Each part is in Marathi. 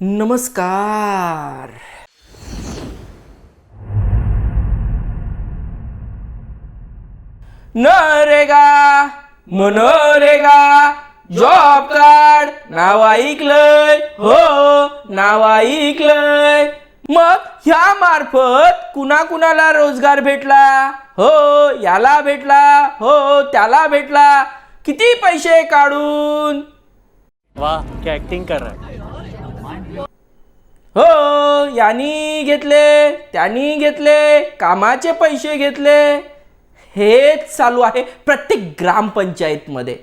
नमस्कार. नरेगा मनरेगा जॉब कार्ड नाव ऐकलंय हो नाव ऐकलंय. मग ह्या मार्फत कुणा कुणाला रोजगार भेटला? हो याला भेटला हो त्याला भेटला. किती पैसे काढून? वाह क्या कर रहा है. हो यांनी घेतले त्यांनी घेतले कामाचे पैसे घेतले. हेच चालू आहे प्रत्येक ग्रामपंचायतमध्ये.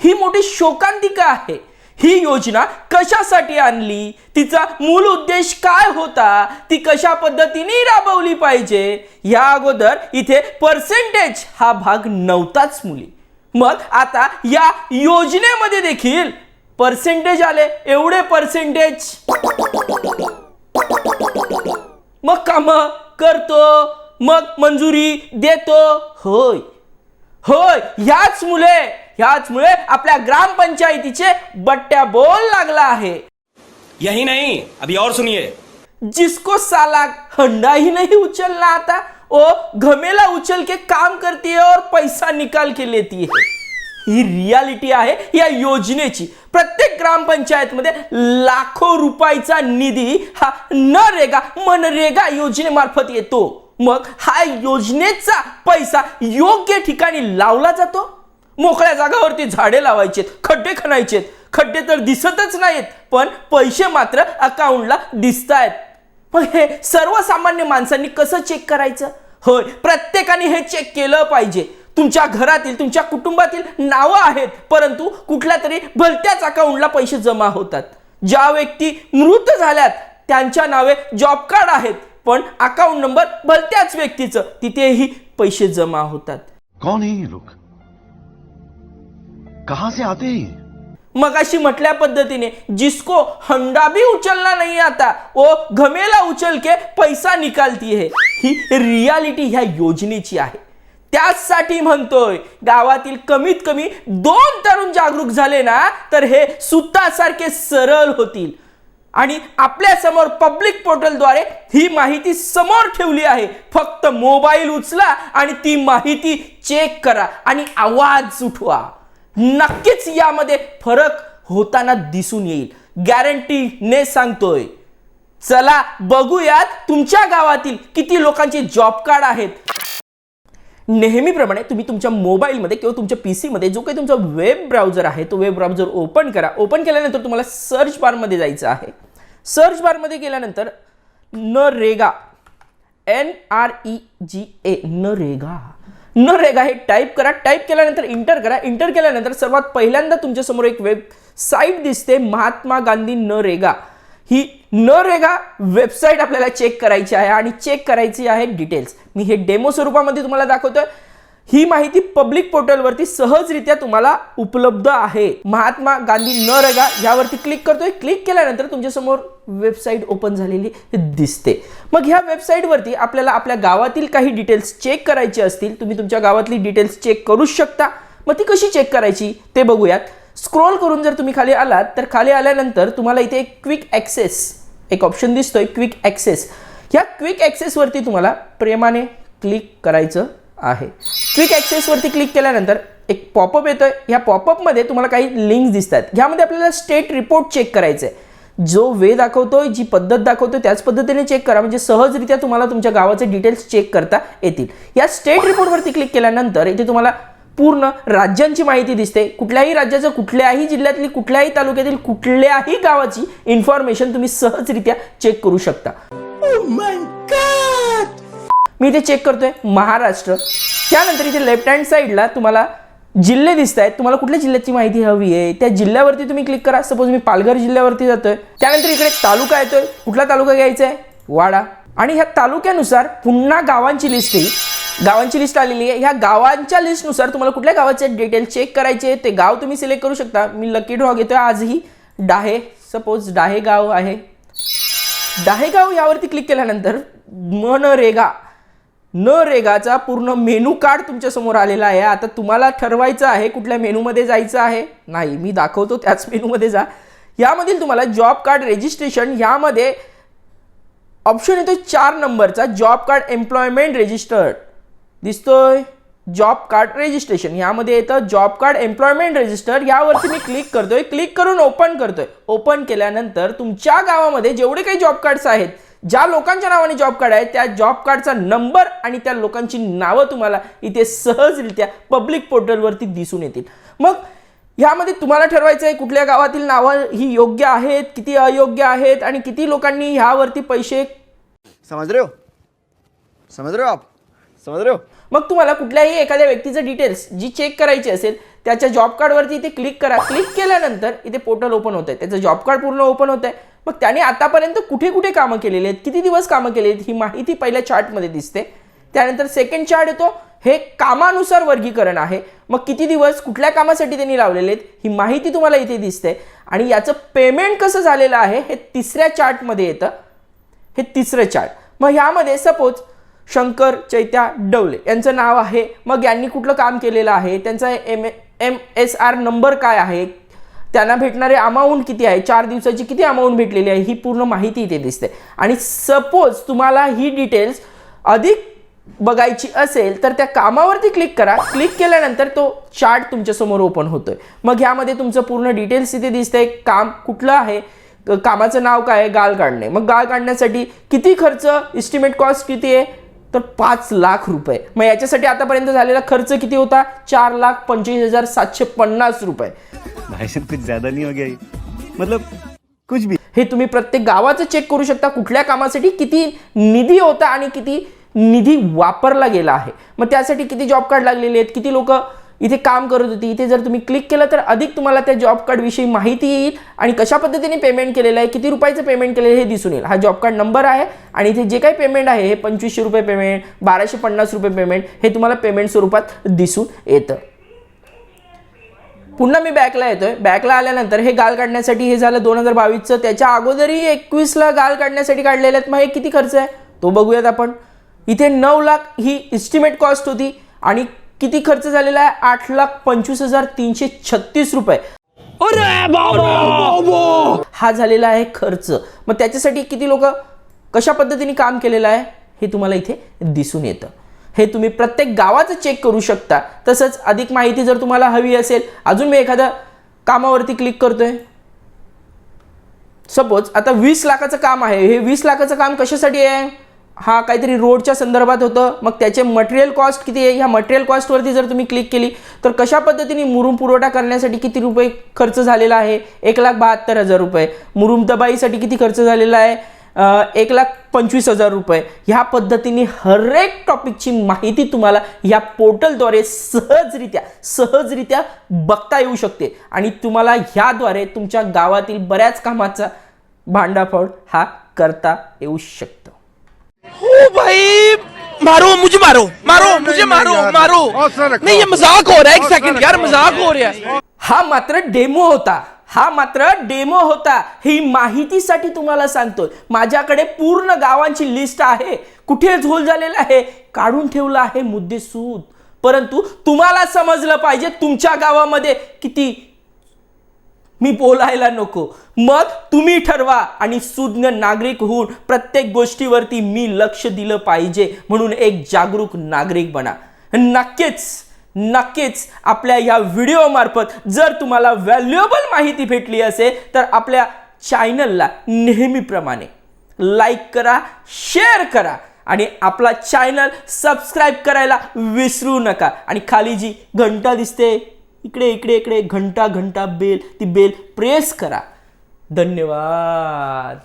ही मोठी शोकांतिका आहे. ही योजना कशासाठी आणली? तिचा मूल उद्देश काय होता? ती कशा पद्धतीने राबवली पाहिजे? या अगोदर इथे पर्सेंटेज हा भाग नव्हताच मुली. मग आता या योजनेमध्ये देखील पर्सेंटेज आले. एवढे पर्सेंटेज मग काम करतो मग मंजुरी देतो. होय. होय. ह्याच मुले ह्याच मुळे आपल्या ग्रामपंचायतीचे बट्ट्या बोल लागला आहे. यही नहीं. अभी और सुनिए. जिसको साला हंडा ही नहीं उचलना आता ओ घमेला उचल के काम करती है और पैसा निकाल के लेती है। ही रियालिटी आहे या योजनेची. प्रत्येक ग्रामपंचायतमध्ये लाखो रुपयाचा निधी हा नरेगा मनरेगा योजनेमार्फत येतो. मग हा योजनेचा पैसा योग्य ठिकाणी लावला जातो? मोकळ्या जागावरती झाडे लावायचेत खड्डे खणायचेत खड्डे तर दिसतच नाहीत पण पैसे मात्र अकाउंटला दिसत आहेत मग हे सर्वसामान्य माणसांनी कसं चेक करायचं? होय प्रत्येकाने हे चेक केलं पाहिजे. तुमच्या घरातील तुमच्या कुटुंबातील नावं आहेत परंतु कुठल्या तरी भलत्याच अकाउंटला पैसे जमा होतात. ज्या व्यक्ती मृत झाल्यात त्यांच्या नावे जॉब कार्ड आहेत पण अकाउंट नंबर भलत्याच व्यक्तीचं तिथेही पैसे जमा होतात. कौन है कहां से आते हैं म्हटल्या पद्धतीने जिसको हंडा भी उचलना नहीं आता वो घमेला उचल के पैसा निकालती है ही रियालिटी ह्या योजनेची आहे. त्याचसाठी म्हणतोय गावातील कमीत कमी दोन तरुण जागरूक झाले ना तर हे सुतासारखे सरळ होतील. आणि आपल्यासमोर पब्लिक पोर्टलद्वारे ही माहिती समोर ठेवली आहे. फक्त मोबाईल उचला आणि ती माहिती चेक करा आणि आवाज उठवा. नक्कीच यामध्ये फरक होताना दिसून येईल. गॅरंटीने सांगतोय चला बघूयात तुमच्या गावातील किती लोकांचे जॉब कार्ड आहेत. नेहमीप्रमाणे तुम्ही तुमच्या मोबाईलमध्ये किंवा तुमच्या पी सीमध्ये जो काही तुमचा वेब ब्राउझर आहे तो वेब ब्राउझर ओपन करा. ओपन केल्यानंतर तुम्हाला सर्च बारमध्ये जायचं आहे. सर्च बारमध्ये गेल्यानंतर NREGA. N R E G A. NREGA. NREGA हे टाईप करा. टाईप केल्यानंतर इंटर करा. इंटर केल्यानंतर सर्वात पहिल्यांदा तुमच्यासमोर एक वेबसाईट दिसते. महात्मा गांधी नरेगा. ही नरेगा वेबसाईट आपल्याला चेक करायची आहे आणि चेक करायची आहे डिटेल्स मी हे डेमो स्वरूपामध्ये तुम्हाला दाखवतोय. ही माहिती पब्लिक पोर्टलवरती सहजरित्या तुम्हाला उपलब्ध आहे. महात्मा गांधी नरेगा यावरती क्लिक करतोय. क्लिक केल्यानंतर तुमच्यासमोर वेबसाईट ओपन झालेली दिसते. मग ह्या वेबसाईटवरती आपल्याला आपल्या गावातील काही डिटेल्स चेक करायचे असतील तुम्ही तुमच्या गावातली डिटेल्स चेक करू शकता. मग ती कशी चेक करायची ते बघूयात. स्क्रोल करून जर तुम्ही खाली आलात तर खाली आल्यानंतर तुम्हाला इथे एक क्विक ॲक्सेस एक ऑप्शन दिसतोय क्विक ॲक्सेस या क्विक ॲक्सेसवरती तुम्हाला प्रेमाने क्लिक करायचं आहे. क्विक ॲक्सेसवरती क्लिक केल्यानंतर एक पॉपअप येतोय. ह्या पॉपअपमध्ये तुम्हाला काही लिंक्स दिसतात ह्यामध्ये आपल्याला स्टेट रिपोर्ट चेक करायचं आहे जो वे दाखवतोय जी पद्धत दाखवतोय त्याच पद्धतीने चेक करा. म्हणजे सहजरित्या तुम्हाला तुमच्या गावाचे डिटेल्स चेक करता येतील. या स्टेट रिपोर्टवरती क्लिक केल्यानंतर इथे तुम्हाला पूर्ण राज्यांची माहिती दिसते. कुठल्याही राज्याचं कुठल्याही जिल्ह्यातली कुठल्याही तालुक्यातील कुठल्याही गावाची इन्फॉर्मेशन तुम्ही सहजरित्या चेक करू शकता. मी इथे चेक करतोय महाराष्ट्र. त्यानंतर इथे लेफ्ट हँड साईडला तुम्हाला जिल्हे दिसत आहेत तुम्हाला कुठल्या जिल्ह्याची माहिती हवी आहे? त्या जिल्ह्यावरती तुम्ही क्लिक करा. सपोज मी पालघर जिल्ह्यावरती जातोय. त्यानंतर इकडे तालुका येतोय. कुठला तालुका घ्यायचा आहे? वाडा. आणि ह्या तालुक्यानुसार पुन्हा गावांची लिस्ट येईल. गावांची लिस्ट आलेली आहे. ह्या गावांच्या लिस्टनुसार तुम्हाला कुठल्या गावाचे डिटेल चेक करायचे ते गाव तुम्ही सिलेक्ट करू शकता. मी लकी ड्रॉ घेतोय. आजही डाहे सपोज डाहे गाव आहे. डाहेगाव यावरती क्लिक केल्यानंतर मनरेगा रेगाचा पूर्ण मेनू कार्ड तुमच्यासमोर आलेला आहे. आता तुम्हाला ठरवायचं आहे कुठल्या मेनूमध्ये जायचं आहे. नाही मी दाखवतो त्याच मेनूमध्ये जा. यामधील तुम्हाला जॉब कार्ड रजिस्ट्रेशन यामध्ये ऑप्शन येतो चार नंबरचा जॉब कार्ड एम्प्लॉयमेंट रजिस्टर्ड दिसतोय? जॉब कार्ड रजिस्ट्रेशन यामध्ये येतं जॉब कार्ड एम्प्लॉयमेंट रजिस्टर यावरती मी क्लिक करतोय. क्लिक करून ओपन करतोय. ओपन केल्यानंतर तुमच्या गावामध्ये जेवढे काही जॉब कार्ड्स आहेत ज्या लोकांच्या नावाने जॉब कार्ड आहे त्या जॉब कार्डचा नंबर आणि त्या लोकांची नावं तुम्हाला इथे सहजरित्या पब्लिक पोर्टलवरती दिसून येतील. मग ह्यामध्ये तुम्हाला ठरवायचं आहे कुठल्या गावातील नावं ही योग्य आहेत किती अयोग्य आहेत आणि किती लोकांनी ह्यावरती पैसे समज रे हो? समझ हो आप? समझ हो? मग तुम्हाला कुठल्याही एखाद्या व्यक्तीचं डिटेल्स जी चेक करायची असेल त्याच्या जॉब कार्डवरती इथे क्लिक करा. क्लिक केल्यानंतर इथे पोर्टल ओपन होतं आहे त्याचं जॉब कार्ड पूर्ण ओपन होतं आहे मग त्याने आतापर्यंत कुठे कुठे कामं केलेली आहेत? किती दिवस कामं केली आहेत? ही माहिती पहिल्या चार्टमध्ये दिसते. त्यानंतर सेकंड चार्ट येतो. हे कामानुसार वर्गीकरण आहे. मग किती दिवस कुठल्या कामासाठी त्यांनी लावलेले आहेत? ही माहिती तुम्हाला इथे दिसते. आणि याचं पेमेंट कसं झालेलं आहे? हे तिसऱ्या चार्टमध्ये येतं. हे तिसरं चार्ट मग ह्यामध्ये सपोज शंकर चैत्या डवले. यांचं नाव आहे. मग यांनी कुठलं काम केलेलं आहे? त्यांचा M M S R number काय आहे? त्यांना भेटणारे अमाऊंट किती आहे? चार दिवसाची किती अमाऊंट भेटलेली आहे? ही पूर्ण माहिती इथे दिसते. आणि सपोज तुम्हाला ही डिटेल्स अधिक बघायची असेल तर त्या कामावरती क्लिक करा. क्लिक केल्यानंतर तो चार्ट तुमच्यासमोर ओपन होतोय. मग ह्यामध्ये तुमचं पूर्ण डिटेल्स इथे दिसतंय. काम कुठलं आहे? कामाचं नाव काय आहे? गाळ काढणे. मग गाळ काढण्यासाठी किती खर्च? इस्टिमेट कॉस्ट किती आहे? तर पाच लाख रुपये. मग याच्यासाठी आतापर्यंत झालेला खर्च किती होता? चार लाख पंचवीस हजार सातशे पन्नास रुपये. भाई साहब कुछ ज्यादा नहीं हो गया ये? मतलब कुछ भी. हे तुम्ही प्रत्येक गावाचं चेक करू शकता. कुठल्या कामासाठी किती निधी होता आणि किती निधी वापरला गेला आहे. मग त्यासाठी किती जॉब कार्ड लागलेले आहेत? किती लोक इथे काम करत होती इथे जर तुम्ही क्लिक केलं तर अधिक तुम्हाला त्या जॉब कार्ड विषयी माहिती येईल आणि कशा पद्धतीने पेमेंट केलेलं आहे किती रुपयाचं पेमेंट केलेलं आहे हे दिसून येईल. हा जॉब कार्ड नंबर आहे आणि इथे जे काही पेमेंट आहे हे पंचवीसशे रुपये पेमेंट बाराशे पन्नास रुपये पेमेंट हे तुम्हाला पेमेंट स्वरूपात दिसून येतं. पुन्हा मी बॅकला येतोय. बॅकला आल्यानंतर हे गाल काढण्यासाठी हे झालं दोन हजार बावीसचं. त्याच्या अगोदरही एकवीसला गाल काढण्यासाठी काढलेले आहेत. मग हे किती खर्च आहे? तो बघूयात आपण. इथे नऊ लाख ही इस्टिमेट कॉस्ट होती आणि किती खर्च झालेला आहे? आठ लाख पंचवीस हजार तीनशे छत्तीस रुपये. हा झालेला आहे खर्च. मग त्याच्यासाठी किती लोक कशा पद्धतीने काम केलेलं आहे हे तुम्हाला इथे दिसून येतं. हे तुम्ही प्रत्येक गावाचं चेक करू शकता. तसंच अधिक माहिती जर तुम्हाला हवी असेल अजून मी एखाद्या कामावरती क्लिक करतोय. सपोज आता वीस लाखाचं काम आहे. हे वीस लाखाचं काम कशासाठी आहे? हा काहीतरी रोडच्या संदर्भात होतं. मग त्याचे मटेरियल कॉस्ट किती आहे? ह्या मटेरियल कॉस्टवरती जर तुम्ही क्लिक केली तर कशा पद्धतीने मुरुम पुरवठा करण्यासाठी किती रुपये खर्च झालेला आहे? एक लाख बहात्तर हजार रुपये. मुरुम दबाईसाठी किती खर्च झालेला आहे? एक लाख पंचवीस हजार रुपये. ह्या पद्धतीने हरेक टॉपिकची माहिती तुम्हाला ह्या पोर्टलद्वारे सहजरित्या सहजरित्या बघता येऊ शकते. आणि तुम्हाला ह्याद्वारे तुमच्या गावातील बऱ्याच कामाचा भांडाफोड हा करता येऊ शकतो. ओ भाई मारो मुझे मारो मारो मुझे मारो मारो। नहीं ये मजाक हो रहा है एक सेकंड यार मजाक हो रहा है। हा मात्र डेमो होता हा मात्र डेमो होता. ही माहितीसाठी तुम्हाला सांगतोय माझ्याकडे पूर्ण गावांची लिस्ट आहे. कुठे झोल झालेला आहे? काढून ठेवलं आहे मुद्देसूद. परंतु तुम्हाला समजलं पाहिजे तुमच्या गावामध्ये किती मी बोलायला नको. मग तुम्ही ठरवा आणि सुज्ञ नागरिक होऊन प्रत्येक गोष्टीवरती मी लक्ष दिलं पाहिजे म्हणून एक जागरूक नागरिक बना. नक्कीच नक्कीच आपल्या या व्हिडिओमार्फत जर तुम्हाला व्हॅल्युएबल माहिती भेटली असेल तर आपल्या चॅनलला नेहमीप्रमाणे लाईक करा शेअर करा आणि आपला चॅनल सबस्क्राईब करायला विसरू नका. आणि खाली जी घंटा दिसते. इकडे इकडे इकडे घंटा घंटा बेल ती बेल प्रेस करा. धन्यवाद.